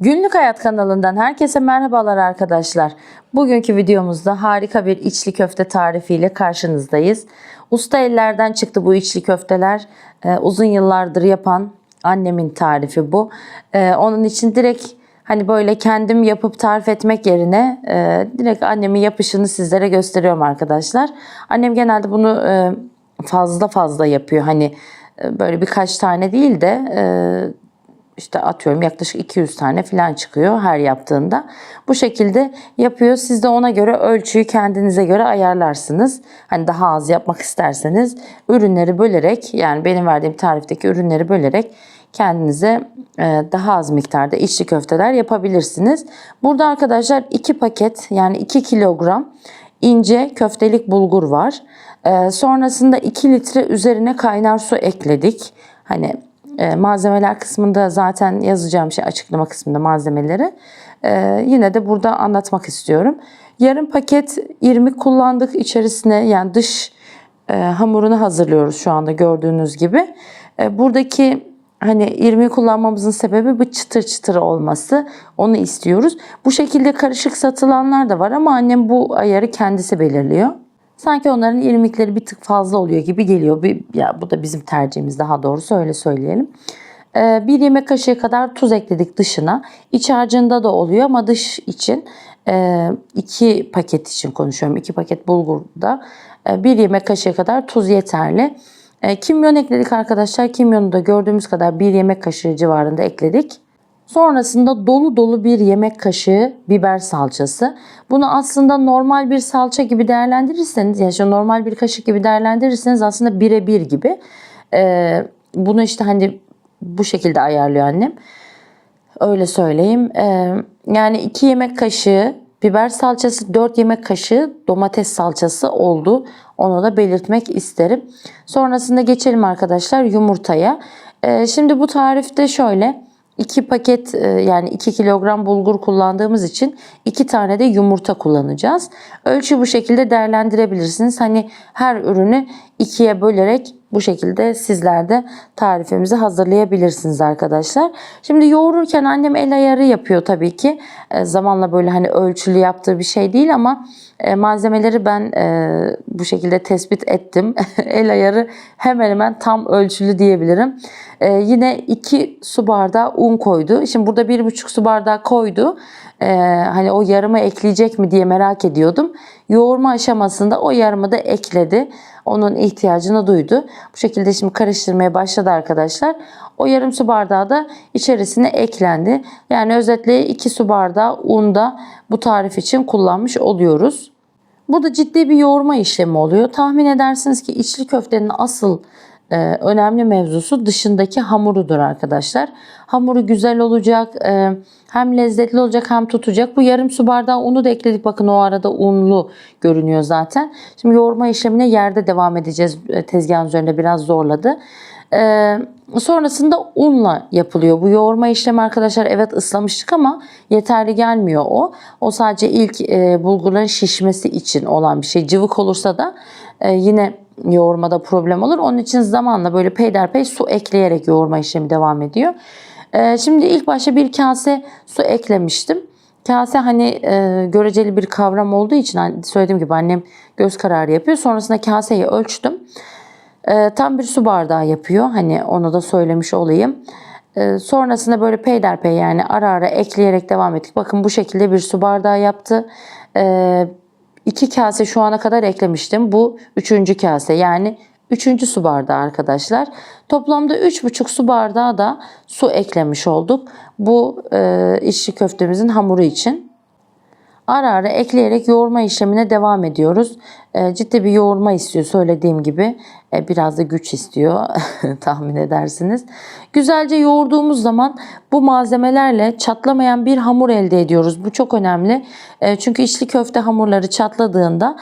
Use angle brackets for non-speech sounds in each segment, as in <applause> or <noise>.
Günlük Hayat kanalından herkese merhabalar arkadaşlar. Bugünkü videomuzda harika bir içli köfte tarifiyle karşınızdayız. Usta ellerden çıktı bu içli köfteler. Ee, uzun yıllardır yapan annemin tarifi bu. Ee, onun için direkt hani böyle kendim yapıp tarif etmek yerine e, direkt annemin yapışını sizlere gösteriyorum arkadaşlar. Annem genelde bunu e, fazla fazla yapıyor. Hani e, böyle birkaç tane değil de e, işte atıyorum yaklaşık 200 tane falan çıkıyor her yaptığında. Bu şekilde yapıyor. Siz de ona göre ölçüyü kendinize göre ayarlarsınız. Hani daha az yapmak isterseniz ürünleri bölerek yani benim verdiğim tarifteki ürünleri bölerek kendinize e, daha az miktarda içli köfteler yapabilirsiniz. Burada arkadaşlar 2 paket yani 2 kilogram ince köftelik bulgur var. E, sonrasında 2 litre üzerine kaynar su ekledik. Hani e, malzemeler kısmında zaten yazacağım şey açıklama kısmında malzemeleri. E, yine de burada anlatmak istiyorum. Yarım paket irmik kullandık içerisine yani dış e, hamurunu hazırlıyoruz şu anda gördüğünüz gibi. E, buradaki hani irmiği kullanmamızın sebebi bu çıtır çıtır olması. Onu istiyoruz. Bu şekilde karışık satılanlar da var ama annem bu ayarı kendisi belirliyor. Sanki onların irmikleri bir tık fazla oluyor gibi geliyor. Bir, ya bu da bizim tercihimiz daha doğrusu öyle söyleyelim. Ee, bir yemek kaşığı kadar tuz ekledik dışına. İç harcında da oluyor ama dış için e, iki paket için konuşuyorum. iki paket bulgurda e, bir yemek kaşığı kadar tuz yeterli. E, kimyon ekledik arkadaşlar. Kimyonu da gördüğümüz kadar bir yemek kaşığı civarında ekledik. Sonrasında dolu dolu bir yemek kaşığı biber salçası. Bunu aslında normal bir salça gibi değerlendirirseniz, yani normal bir kaşık gibi değerlendirirseniz aslında birebir gibi. Ee, bunu işte hani bu şekilde ayarlıyor annem. Öyle söyleyeyim. Ee, yani 2 yemek kaşığı biber salçası, 4 yemek kaşığı domates salçası oldu. Onu da belirtmek isterim. Sonrasında geçelim arkadaşlar yumurtaya. Ee, şimdi bu tarifte şöyle 2 paket e, yani 2 kilogram bulgur kullandığımız için 2 tane de yumurta kullanacağız. Ölçü bu şekilde değerlendirebilirsiniz. Hani her ürünü ikiye bölerek bu şekilde sizler de tarifimizi hazırlayabilirsiniz arkadaşlar. Şimdi yoğururken annem el ayarı yapıyor tabii ki. E, zamanla böyle hani ölçülü yaptığı bir şey değil ama e, malzemeleri ben e, bu şekilde tespit ettim. <laughs> el ayarı hemen hemen tam ölçülü diyebilirim. E, yine 2 su bardağı un koydu. Şimdi burada 1,5 su bardağı koydu. E, hani o yarımı ekleyecek mi diye merak ediyordum. Yoğurma aşamasında o yarımı da ekledi. Onun ihtiyacını duydu. Bu şekilde şimdi karıştırmaya başladı arkadaşlar. O yarım su bardağı da içerisine eklendi. Yani özetle 2 su bardağı un da bu tarif için kullanmış oluyoruz. Burada ciddi bir yoğurma işlemi oluyor. Tahmin edersiniz ki içli köftenin asıl e, önemli mevzusu dışındaki hamurudur arkadaşlar. Hamuru güzel olacak, e, hem lezzetli olacak hem tutacak. Bu yarım su bardağı unu da ekledik. Bakın o arada unlu görünüyor zaten. Şimdi yoğurma işlemine yerde devam edeceğiz. E, tezgahın üzerinde biraz zorladı. Ee, sonrasında unla yapılıyor. Bu yoğurma işlemi arkadaşlar evet ıslamıştık ama yeterli gelmiyor o. O sadece ilk e, bulgurların şişmesi için olan bir şey. Cıvık olursa da e, yine yoğurmada problem olur. Onun için zamanla böyle peyderpey su ekleyerek yoğurma işlemi devam ediyor. E, şimdi ilk başta bir kase su eklemiştim. Kase hani e, göreceli bir kavram olduğu için hani söylediğim gibi annem göz kararı yapıyor. Sonrasında kaseyi ölçtüm. E, tam bir su bardağı yapıyor. Hani onu da söylemiş olayım. E, sonrasında böyle peyderpey yani ara ara ekleyerek devam ettik. Bakın bu şekilde bir su bardağı yaptı. E, iki kase şu ana kadar eklemiştim. Bu üçüncü kase yani üçüncü su bardağı arkadaşlar. Toplamda üç buçuk su bardağı da su eklemiş olduk. Bu e, içli köftemizin hamuru için. Ara ara ekleyerek yoğurma işlemine devam ediyoruz. E, ciddi bir yoğurma istiyor söylediğim gibi. E, biraz da güç istiyor <laughs> tahmin edersiniz. Güzelce yoğurduğumuz zaman bu malzemelerle çatlamayan bir hamur elde ediyoruz. Bu çok önemli. E, çünkü içli köfte hamurları çatladığında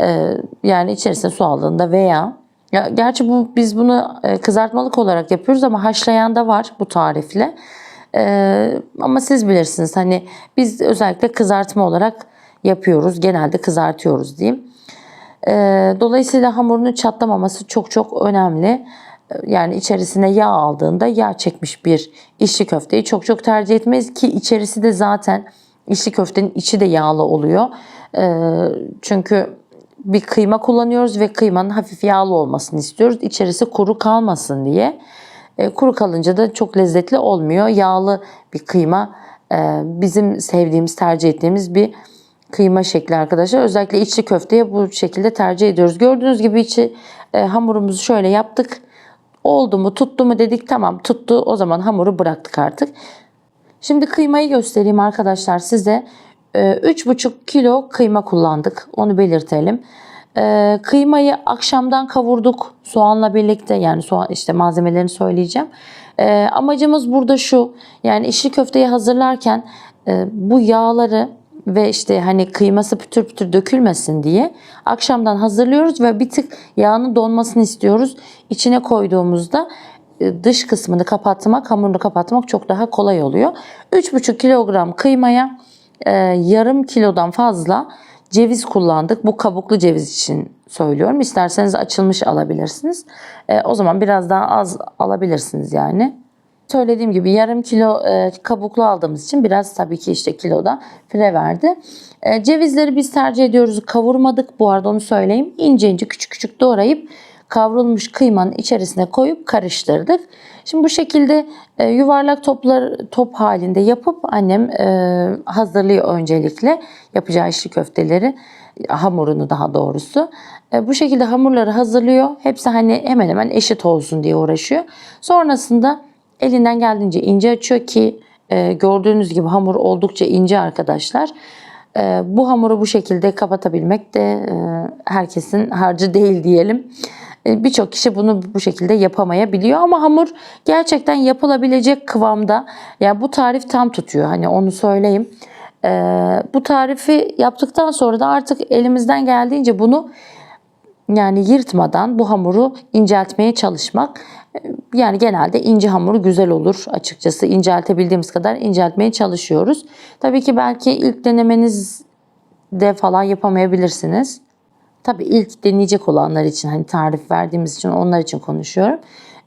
e, yani içerisine su aldığında veya ya gerçi bu biz bunu e, kızartmalık olarak yapıyoruz ama haşlayan da var bu tarifle. Ee, ama siz bilirsiniz hani biz özellikle kızartma olarak yapıyoruz. Genelde kızartıyoruz diyeyim. Ee, dolayısıyla hamurunun çatlamaması çok çok önemli. yani içerisine yağ aldığında yağ çekmiş bir içli köfteyi çok çok tercih etmeyiz ki içerisi de zaten içli köftenin içi de yağlı oluyor. Ee, çünkü bir kıyma kullanıyoruz ve kıymanın hafif yağlı olmasını istiyoruz. İçerisi kuru kalmasın diye. E, kuru kalınca da çok lezzetli olmuyor. Yağlı bir kıyma e, bizim sevdiğimiz, tercih ettiğimiz bir kıyma şekli arkadaşlar. Özellikle içli köfteye bu şekilde tercih ediyoruz. Gördüğünüz gibi içi e, hamurumuzu şöyle yaptık. Oldu mu tuttu mu dedik tamam tuttu o zaman hamuru bıraktık artık. Şimdi kıymayı göstereyim arkadaşlar size. Ee, 3,5 kilo kıyma kullandık. Onu belirtelim. Ee, kıymayı akşamdan kavurduk soğanla birlikte yani soğan işte malzemelerini söyleyeceğim. Ee, amacımız burada şu yani içli köfteyi hazırlarken e, bu yağları ve işte hani kıyması pütür pütür dökülmesin diye akşamdan hazırlıyoruz ve bir tık yağının donmasını istiyoruz. İçine koyduğumuzda e, dış kısmını kapatmak, hamurunu kapatmak çok daha kolay oluyor. 3,5 kilogram kıymaya e, yarım kilodan fazla ceviz kullandık. Bu kabuklu ceviz için söylüyorum. İsterseniz açılmış alabilirsiniz. E, o zaman biraz daha az alabilirsiniz yani. Söylediğim gibi yarım kilo e, kabuklu aldığımız için biraz tabii ki işte kiloda file verdi. E, cevizleri biz tercih ediyoruz. Kavurmadık bu arada onu söyleyeyim. İnce ince küçük küçük doğrayıp kavrulmuş kıymanın içerisine koyup karıştırdık. Şimdi bu şekilde e, yuvarlak toplar top halinde yapıp annem e, hazırlıyor öncelikle yapacağı içli köfteleri hamurunu daha doğrusu. E, bu şekilde hamurları hazırlıyor. Hepsi hani hemen hemen eşit olsun diye uğraşıyor. Sonrasında elinden geldiğince ince açıyor ki gördüğünüz gibi hamur oldukça ince arkadaşlar. Bu hamuru bu şekilde kapatabilmek de herkesin harcı değil diyelim. E, Birçok kişi bunu bu şekilde yapamayabiliyor ama hamur gerçekten yapılabilecek kıvamda. Yani bu tarif tam tutuyor. Hani onu söyleyeyim. E, bu tarifi yaptıktan sonra da artık elimizden geldiğince bunu yani yırtmadan bu hamuru inceltmeye çalışmak. Yani genelde ince hamuru güzel olur açıkçası. İnceltebildiğimiz kadar inceltmeye çalışıyoruz. Tabii ki belki ilk denemenizde falan yapamayabilirsiniz. Tabii ilk deneyecek olanlar için hani tarif verdiğimiz için onlar için konuşuyorum.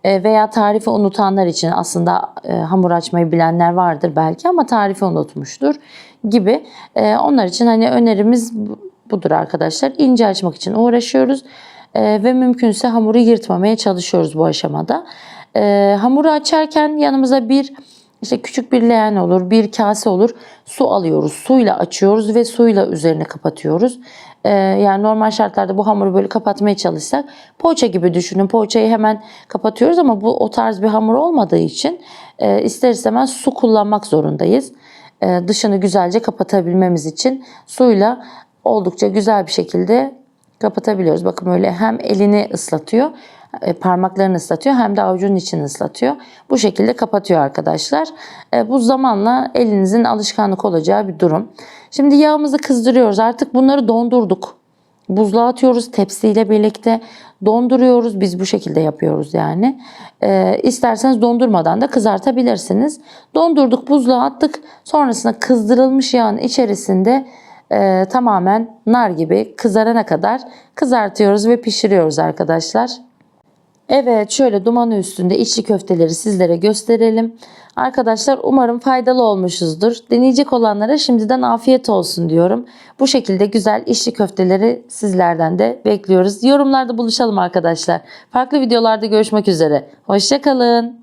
E, veya tarifi unutanlar için aslında e, hamur açmayı bilenler vardır belki ama tarifi unutmuştur gibi. E, onlar için hani önerimiz bu- budur arkadaşlar. İnce açmak için uğraşıyoruz E, ve mümkünse hamuru yırtmamaya çalışıyoruz bu aşamada. E, hamuru açarken yanımıza bir işte küçük bir leğen olur, bir kase olur. Su alıyoruz. Suyla açıyoruz ve suyla üzerine kapatıyoruz. Ee, yani normal şartlarda bu hamuru böyle kapatmaya çalışsak poğaça gibi düşünün. Poğaçayı hemen kapatıyoruz ama bu o tarz bir hamur olmadığı için e, ister istemez su kullanmak zorundayız. E, dışını güzelce kapatabilmemiz için suyla oldukça güzel bir şekilde kapatabiliyoruz. Bakın böyle hem elini ıslatıyor, parmaklarını ıslatıyor hem de avucunun içini ıslatıyor. Bu şekilde kapatıyor arkadaşlar. E, Bu zamanla elinizin alışkanlık olacağı bir durum. Şimdi yağımızı kızdırıyoruz. Artık bunları dondurduk. Buzluğa atıyoruz tepsiyle birlikte donduruyoruz. Biz bu şekilde yapıyoruz yani. E, isterseniz dondurmadan da kızartabilirsiniz. Dondurduk buzluğa attık. Sonrasında kızdırılmış yağın içerisinde e, tamamen nar gibi kızarana kadar kızartıyoruz ve pişiriyoruz arkadaşlar. Evet şöyle dumanı üstünde içli köfteleri sizlere gösterelim. Arkadaşlar umarım faydalı olmuşuzdur. Deneyecek olanlara şimdiden afiyet olsun diyorum. Bu şekilde güzel içli köfteleri sizlerden de bekliyoruz. Yorumlarda buluşalım arkadaşlar. Farklı videolarda görüşmek üzere. Hoşçakalın.